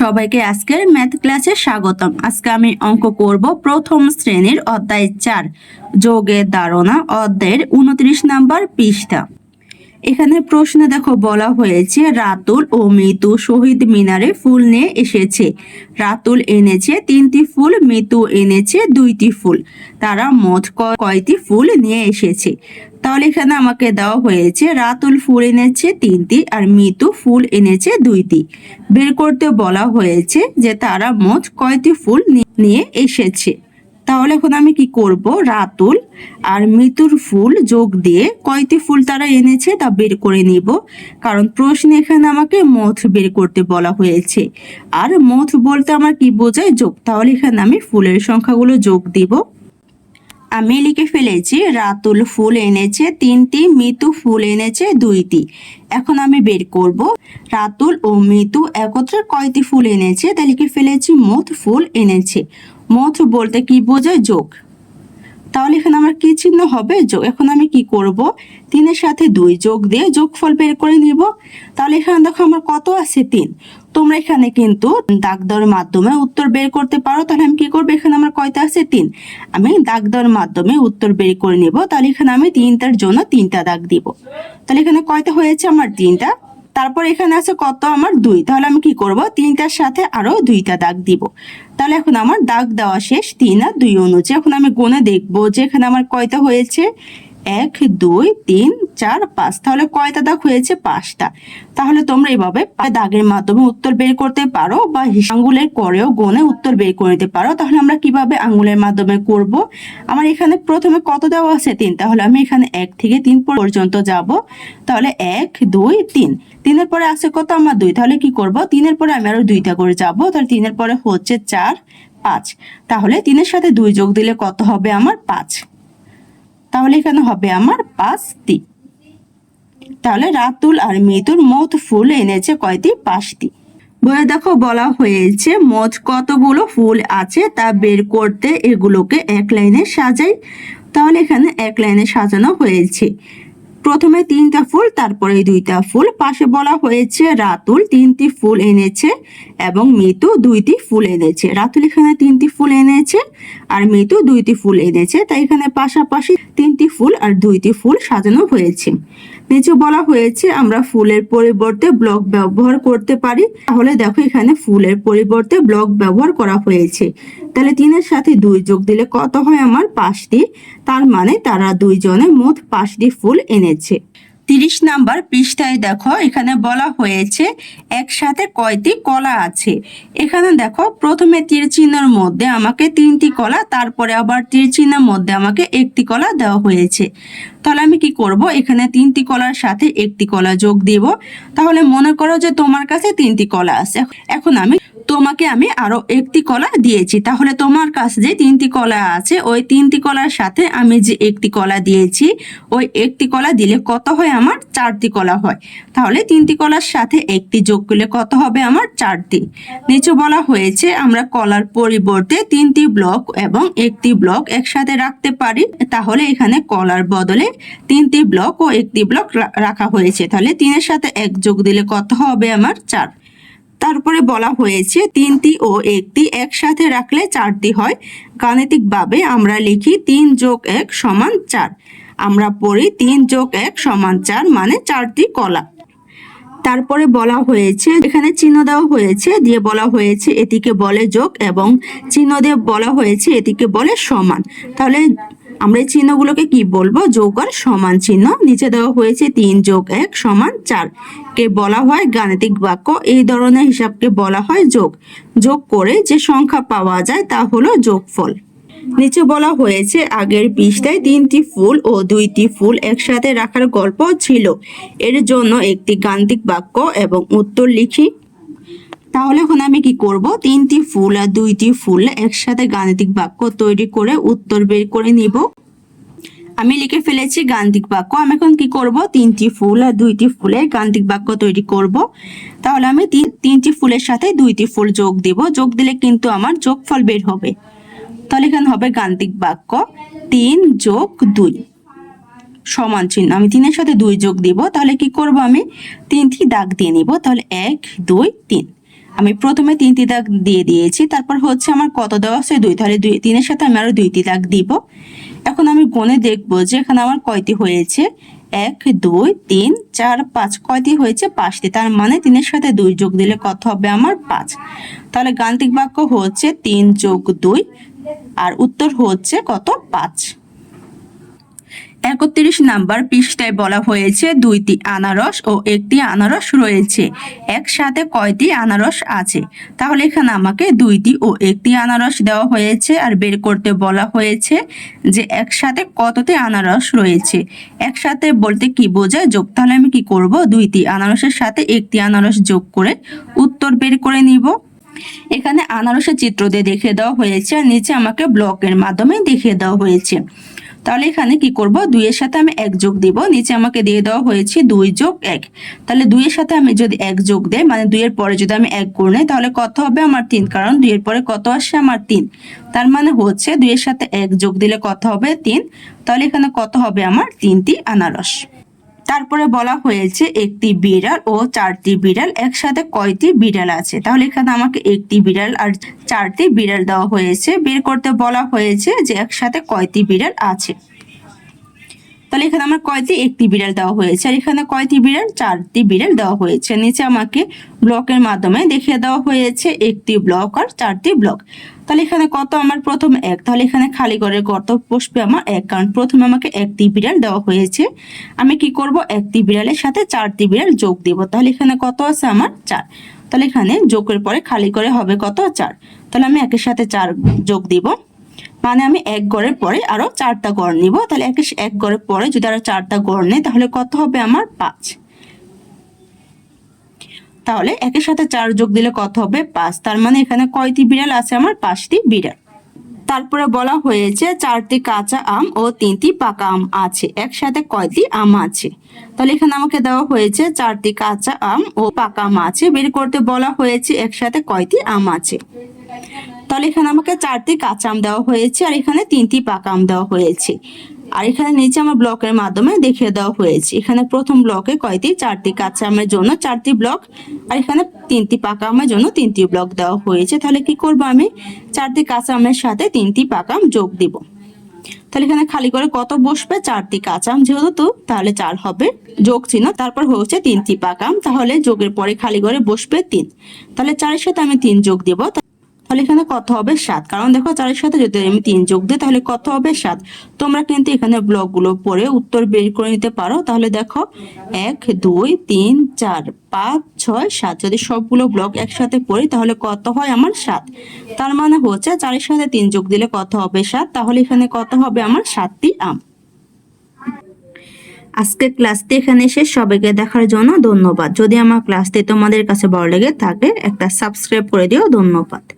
সবাইকে আজকের ম্যাথ ক্লাসে স্বাগতম। আজকে আমি অঙ্ক করব প্রথম শ্রেণির অধ্যায় চার, যোগের ধারণা, অধ্যায়ের উনত্রিশ নাম্বার পৃষ্ঠা। এখানে প্রশ্নে দেখো, বলা হয়েছে রাতুল ও মিতু শহীদ মিনারে ফুল নিয়ে এসেছে। রাতুল এনেছে তিনটি ফুল, মিতু এনেছে দুইটি ফুল। তারা মোট কয়টি ফুল নিয়ে এসেছে? তাহলে এখানে আমাকে দেওয়া হয়েছে রাতুল ফুল এনেছে তিনটি আর মিতু ফুল এনেছে দুইটি। বের করতে বলা হয়েছে যে তারা মোট কয়টি ফুল নিয়ে এসেছে। তাহলে এখন আমি কি করব? রাতুল আর মৃত্যুর ফুল যোগ দিয়ে কয়টি ফুল তারা এনেছে তা বের করে নিব। কারণ প্রশ্নে এখানে আমাকে মথ বের করতে বলা হয়েছে। আর মথ বলতে আমার কি বোঝায়? যোগ। তাহলে এখানে আমি ফুলের সংখ্যাগুলো যোগ দিব। আমি লিখে ফেলেছি, রাতুল ফুল এনেছে তিনটি, মিতু ফুল এনেছে দুইটি। এখন আমি বের করব। রাতুল ও মিতু একত্রে কয়টি ফুল এনেছে? তা লিখে ফেলেছি মোট ফুল এনেছে। মোট বলতে কি বোঝায় যোগ? তাহলে এখানে আমার কি চিহ্ন হবে? যোগ। এখন আমি কি করব? তিনের সাথে দুই যোগ দিয়ে যোগফল বের করে নিব। তাহলে এখানে দেখো আমার কত আছে? তিন। তোমরা এখানে কিন্তু দাগ দেওয়ার মাধ্যমে উত্তর বের করতে পারো। তাহলে আমি কি করব? এখানে আমার কয়টা আছে? তিন। আমি দাগ দেওয়ার মাধ্যমে উত্তর বের করে নিব। তাহলে এখানে আমি তিনটার জন্য তিনটা দাগ দিব। তাহলে এখানে কয়টা হয়েছে? আমার তিনটা। তারপর এখানে আছে কত আমার দুই। তাহলে আমি কি করব? তিনটার সাথে আরও দুইটা দাগ দিব। তাহলে এখন আমার দাগ দেওয়া শেষ, তিন আর দুই অনুযায়ী। এখন আমি গোনে দেখব যে এখানে আমার কয়টা হয়েছে। এক, দুই, তিন, চার, পাঁচ। তাহলে কয়টা দাগ হয়েছে? পাঁচটা। তাহলে তোমরা এভাবে দাগের মাধ্যমে উত্তর বের করতে পারো বা আঙ্গুলের করেও গুনে উত্তর বের করে নিতে পারো। তাহলে আমরা কীভাবে আঙ্গুলের মাধ্যমে করব? আমার এখানে প্রথমে কত দেওয়া আছে? তিন। তাহলে আমি এখানে এক থেকে তিন পর্যন্ত যাব। তাহলে এক, দুই, তিন। তিনের পরে আছে কত? আমার দুই। তাহলে কি করব? তিনের পরে আমি আরও দুইটা করে যাব। তাহলে তিনের পরে হচ্ছে চার, পাঁচ। তাহলে তিনের সাথে দুই যোগ দিলে কত হবে? আমার পাঁচ। তাহলে এখানে হবে আমার পাঁচটি। তাহলে রাতুল আর মিতুর মোট ফুল এনেছে কয়টি? পাঁচটি। বলে দেখো, বলা হয়েছে, মোট কতগুলো ফুল আছে তা বের করতে এগুলোকে এক লাইনে সাজাই। তাহলে এখানে এক লাইনে সাজানো হয়েছে। প্রথমে তিনটা ফুল, তারপরে দুইটা ফুল। পাশে বলা হয়েছে, রাতুল তিনটি ফুল এনেছে এবং মিতু দুইটি ফুল এনেছে। রাতুল এখানে তিনটি ফুল এনেছে আর মিতু দুইটি ফুল এনেছে। তাই এখানে পাশাপাশি তিনটি ফুল আর দুইটি ফুল সাজানো হয়েছে। নিচে বলা হয়েছে, আমরা ফুলের পরিবর্তে ব্লক ব্যবহার করতে পারি। তাহলে দেখো এখানে ফুলের পরিবর্তে ব্লক ব্যবহার করা হয়েছে। তাহলে তিনের সাথে দুই যোগ দিলে কত হয় আমার পাঁচটি? তার মানে তারা দুইজনে মোট পাঁচটি ফুল এনেছে। তিরিশ নাম্বার পৃষ্ঠায় দেখো, এখানে বলা হয়েছে, একসাথে কয়টি কলা আছে? এখানে দেখো, প্রথমে তীর চিহ্নের মধ্যে আমাকে তিনটি কলা, তারপরে আবার তীর চিহ্নের মধ্যে আমাকে একটি কলা দেওয়া হয়েছে। তাহলে আমি কি করব? এখানে তিনটি কলার সাথে একটি কলা যোগ দিব। তাহলে মনে করো যে তোমার কাছে তিনটি কলা আছে। এখন আমি তোমাকে আমি আরও একটি কলা দিয়েছি। তাহলে তোমার কাছে যে তিনটি কলা আছে, ওই তিনটি কলার সাথে আমি যে একটি কলা দিয়েছি, ওই একটি কলা দিলে কত হয় আমার? চারটি কলা হয়। তাহলে তিনটি কলার সাথে একটি যোগ করলে কত হবে আমার? চারটি। নিচে বলা হয়েছে, আমরা কলার পরিবর্তে তিনটি ব্লক এবং একটি ব্লক একসাথে রাখতে পারি। তাহলে এখানে কলার বদলে তিনটি ব্লক ও একটি ব্লক রাখা হয়েছে। তাহলে তিনের সাথে এক যোগ দিলে কত হবে আমার? চার। তারপরে বলা হয়েছে, তিনটি ও একটি একসাথে রাখলে চারটি হয়। গাণিতিকভাবে আমরা লিখি তিন যোগ এক সমান চার। আমরা পড়ি তিন যোগ এক সমান চার মানে চারটি কলা। তারপরে বলা হয়েছে, এখানে চিহ্ন দেওয়া হয়েছে, দিয়ে বলা হয়েছে এটিকে বলে যোগ এবং চিহ্ন দিয়ে বলা হয়েছে এটিকে বলে সমান। তাহলে আমরা এই চিহ্নগুলোকে কি বলব? যোগ আর সমান চিহ্ন। নিচে দেওয়া হয়েছে তিন যোগ এক সমান চার। কে বলা হয় গাণিতিক বাক্য, এই ধরনের হিসাবকে বলা হয় যোগ। যোগ করে যে সংখ্যা পাওয়া যায় তা হলো যোগফল। নিচে বলা হয়েছে আগের পৃষ্ঠায় তিনটি ফুল ও দুইটি ফুল একসাথে রাখার গল্প ছিল। এর জন্য একটি গাণিতিক বাক্য এবং উত্তর লিখি। তাহলে এখন আমি কি করব? তিনটি ফুল আর দুইটি ফুল একসাথে গাণিতিক বাক্য তৈরি করে উত্তর বের করে নিব। আমি লিখে ফেলেছি গাণিতিক বাক্য। আমি এখন কি করব? তিনটি ফুল আর দুইটি ফুলের গাণিতিক বাক্য তৈরি করব। তাহলে আমি তিন- তিনটি ফুলের সাথে দুইটি ফুল যোগ দিব। যোগ দিলে কিন্তু আমার যোগফল বের হবে। তাহলে এখানে হবে গাণিতিক বাক্য। তিন যোগ দুই সমান চিহ্ন। আমি তিনের সাথে দুই যোগ দিব। তাহলে কি করব আমি? তিনটি দাগ দিয়ে নিব। তাহলে এক, দুই, তিন। আমি প্রথমে তিনটি দাগ দিয়ে দিয়েছি, তারপর হচ্ছে আমার কত দেওয়া আছে দুই, তাহলে দুই, তিনের সাথে আমি আরও দুইটি দাগ দিব। এখন আমি গণে দেখব যে এখানে আমার কয়টি হয়েছে? এক, দুই, তিন, চার, পাঁচ, কয়টি হয়েছে? পাঁচটি, তার মানে তিনের সাথে দুই যোগ দিলে কত হবে আমার পাঁচ। তাহলে গাণিতিক বাক্য হচ্ছে তিন যোগ দুই, আর উত্তর হচ্ছে কত? পাঁচ। একত্রিশ নাম্বার পৃষ্ঠায় বলা হয়েছে, দুইটি আনারস ও একটি আনারস রয়েছে। একসাথে কয়টি আনারস আছে? তাহলে এখানে আমাকে দুইটি ও একটি আনারস দেওয়া হয়েছে আর বের করতে বলা হয়েছে যে একসাথে কতটি আনারস রয়েছে। একসাথে বলতে কি বোঝায়? যোগ, তাহলে আমি কি করব? দুইটি আনারসের সাথে একটি আনারস যোগ করে উত্তর বের করে নিব। এখানে আনারসের চিত্র দিয়ে দেখিয়ে দেওয়া হয়েছে আর নিচে আমাকে ব্লকের মাধ্যমে দেখিয়ে দেওয়া হয়েছে। তাহলে এখানে কি করব? দুইয়ের সাথে আমি এক যোগ দিব। নিচে আমাকে দিয়ে দেওয়া হয়েছে দুই যোগ এক। তাহলে দুইয়ের সাথে আমি যদি এক যোগ দেই মানে দুইয়ের পরে যদি আমি এক করে নেই, তাহলে কত হবে আমার তিন? কারণ দুইয়ের পরে কত আসছে? আমার তিন। তার মানে হচ্ছে দুইয়ের সাথে এক যোগ দিলে কত হবে? তিন। তাহলে এখানে কত হবে আমার? তিনটি আনারস। তারপরে বলা হয়েছে একটি বিড়াল ও চারটি বিড়াল, একসাথে কয়টি বিড়াল আছে? তাহলে এখানে আমাকে একটি বিড়াল আর চারটি বিড়াল দেওয়া হয়েছে। বের করতে বলা হয়েছে যে একসাথে কয়টি বিড়াল আছে। তাহলে এখানে আমার কয়টি, একটি বিড়াল দেওয়া হয়েছে। আর এখানে কয়টি বিড়াল? চারটি বিড়াল দেওয়া হয়েছে। নিচে আমাকে ব্লকের মাধ্যমে দেখিয়ে দেওয়া হয়েছে একটি ব্লক আর চারটি ব্লক। তাহলে এখানে কত আমার প্রথম এক? তাহলে এখানে খালি করে কত বসবে আমার এক, কারণ প্রথমে আমাকে একটি বিড়াল দেওয়া হয়েছে। আমি কি করব? একটি বিড়ালের সাথে চারটি বিড়াল যোগ দিব। তাহলে এখানে কত আছে আমার চার? তাহলে এখানে যোগের পরে খালি করে হবে কত? চার। তাহলে আমি একের সাথে চার যোগ দিব। মানে আমি এক গড়ের পরে আরও চারটা গড় নিব। তাহলে এক এক গড়ের পরে যদি আরও চারটা গড় নেই, তাহলে কত হবে আমার? পাঁচ। তাহলে একের সাথে চার যোগ দিলে কত হবে? পাঁচ। তার মানে এখানে কয়টি বিড়াল আছে আমার? পাঁচটি বিড়াল। তারপরে বলা হয়েছে চারটি কাঁচা আম ও তিনটি পাকা আম আছে। একসাথে কয়টি আম আছে? তাহলে এখানে আমাকে দেওয়া হয়েছে চারটি কাঁচা আম ও পাকা আম আছে। বের করতে বলা হয়েছে একসাথে কয়টি আম আছে? তাহলে এখানে আমাকে চারটি কাঁচা আম দেওয়া হয়েছে আর এখানে তিনটি পাকা আম দেওয়া হয়েছে। আর এখানে নিচে আমার ব্লকের মাধ্যমে দেখিয়ে দেওয়া হয়েছে। এখানে প্রথম ব্লকে কয়টি? চারটি কাঁচা আমের জন্য চারটি ব্লক আর এখানে তিনটি পাকা আমের জন্য তিনটি ব্লক দেওয়া হয়েছে। তাহলে কি করব আমি? চারটি কাঁচা আমের সাথে তিনটি পাকা আম যোগ দিব। তাহলে এখানে খালি করে কত বসবে? চারটি কাঁচা আম যেহেতু, তাহলে চার হবে। যোগ চিহ্ন, তারপর হচ্ছে তিনটি পাকা আম। তাহলে যোগের পরে খালি করে বসবে তিন। তাহলে চারের সাথে আমি তিন যোগ দিব। তাহলে এখানে কত হবে সাত? কারণ দেখো চারের সাথে যদি আমি তিন যোগ দিই, তাহলে কত হবে সাত? তোমরা কিন্তু এখানে ব্লকগুলো পরে উত্তর বের করে নিতে পারো। তাহলে দেখো, এক, দুই, তিন, চার, পাঁচ, ছয়, সাত। যদি সবগুলো ব্লক একসাথে পড়ি, তাহলে কত হয় আমার সাত? তার মানে হচ্ছে চারের সাথে তিন যোগ দিলে কত হবে সাত? তাহলে এখানে কত হবে আমার সাতটি আম। আজকের ক্লাসটি এখানে শেষ। সবাইকে দেখার জন্য ধন্যবাদ। যদি আমার ক্লাসটি তোমাদের কাছে ভালো লেগে থাকে, একটা সাবস্ক্রাইব করে দিও। ধন্যবাদ।